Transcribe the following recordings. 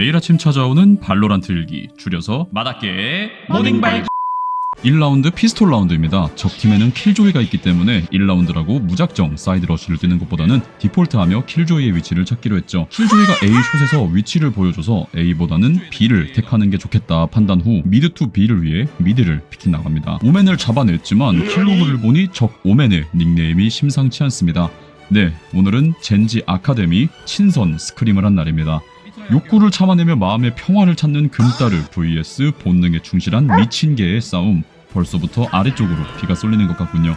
매일 아침 찾아오는 발로란트 일기 줄여서 마다께 모닝발 1라운드 피스톨 라운드입니다. 적팀에는 킬조이가 있기 때문에 1라운드라고 무작정 사이드 러쉬를 뛰는 것보다는 디폴트하며 킬조이의 위치를 찾기로 했죠. 킬조이가 A 숏에서 위치를 보여줘서 A보다는 B를 택하는 게 좋겠다 판단 후 미드 투 B를 위해 미드를 피킹 나갑니다. 오맨을 잡아냈지만 킬로그를 보니 적 오맨의 닉네임이 심상치 않습니다. 네, 오늘은 젠지 아카데미 친선 스크림을 한 날입니다. 욕구를 참아내며 마음의 평화를 찾는 금따르 vs 본능에 충실한 미친 개의 싸움. 벌써부터 아래쪽으로 비가 쏠리는 것 같군요.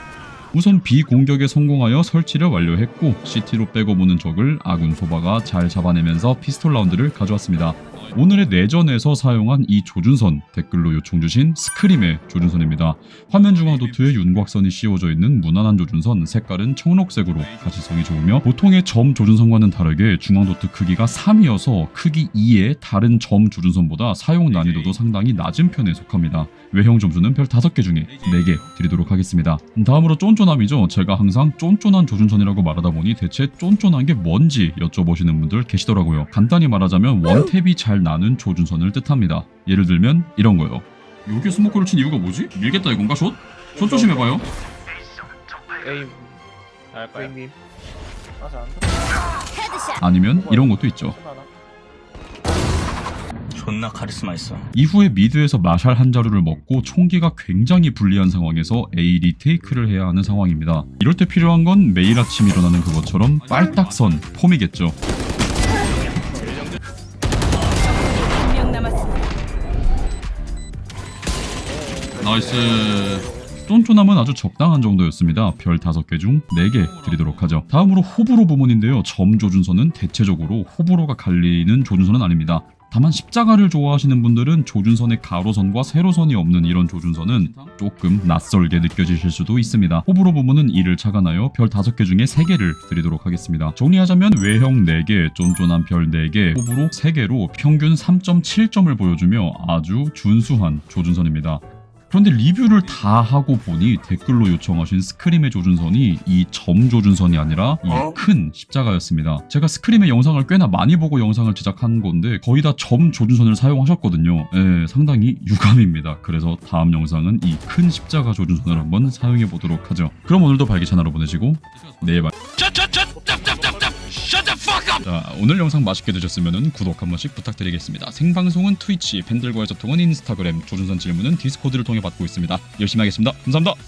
우선 B 공격에 성공하여 설치를 완료했고 CT로 빼고 보는 적을 아군 소바가 잘 잡아내면서 피스톨 라운드를 가져왔습니다. 오늘의 내전에서 사용한 이 조준선 댓글로 요청 주신 스크림의 조준선입니다. 화면 중앙 도트에 윤곽선이 씌워져 있는 무난한 조준선 색깔은 청록색으로 가시성이 좋으며 보통의 점 조준선과는 다르게 중앙 도트 크기가 3이어서 크기 2의 다른 점 조준선보다 사용 난이도도 상당히 낮은 편에 속합니다. 외형 점수는 별 5개 중에 4개 드리도록 하겠습니다. 다음으로 쫀쫀함이죠. 제가 항상 쫀쫀한 조준선이라고 말하다 보니 대체 쫀쫀한 게 뭔지 여쭤보시는 분들 계시더라고요. 간단히 말하자면 원탭이 잘 나는 조준선을 뜻합니다. 예를 들면 이런 거요. 여기 스모크를 친 이유가 뭐지? 밀겠다 이건가 숏? 숏 조심해봐요. 에임 아직 안? 아니면 이런 것도 있죠. 존나 카리스마 있어. 이후에 미드에서 마샬 한 자루를 먹고 총기가 굉장히 불리한 상황에서 A 리테이크를 해야 하는 상황입니다. 이럴 때 필요한 건 매일 아침 일어나는 그것처럼 빨딱선 폼이겠죠. 나이스. 쫀쫀함은 아주 적당한 정도였습니다. 별 5개 중 4개 드리도록 하죠. 다음으로 호불호 부문인데요. 점 조준선은 대체적으로 호불호가 갈리는 조준선은 아닙니다. 다만 십자가를 좋아하시는 분들은 조준선의 가로선과 세로선이 없는 이런 조준선은 조금 낯설게 느껴지실 수도 있습니다. 호불호 부문은 이를 착안하여 별 5개 중에 3개를 드리도록 하겠습니다. 정리하자면 외형 4개, 쫀쫀한 별 4개, 호불호 3개로 평균 3.7점을 보여주며 아주 준수한 조준선입니다. 그런데 리뷰를 다 하고 보니 댓글로 요청하신 스크림의 조준선이 이 점 조준선이 아니라 이 큰 십자가였습니다. 제가 스크림의 영상을 꽤나 많이 보고 영상을 제작한 건데 거의 다 점 조준선을 사용하셨거든요. 예, 상당히 유감입니다. 그래서 다음 영상은 이 큰 십자가 조준선을 한번 사용해 보도록 하죠. 그럼 오늘도 발기찬 하루 보내시고 내일 봐. 자, 오늘 영상 맛있게 드셨으면 구독 한 번씩 부탁드리겠습니다. 생방송은 트위치, 팬들과의 소통은 인스타그램, 조준선 질문은 디스코드를 통해 받고 있습니다. 열심히 하겠습니다. 감사합니다.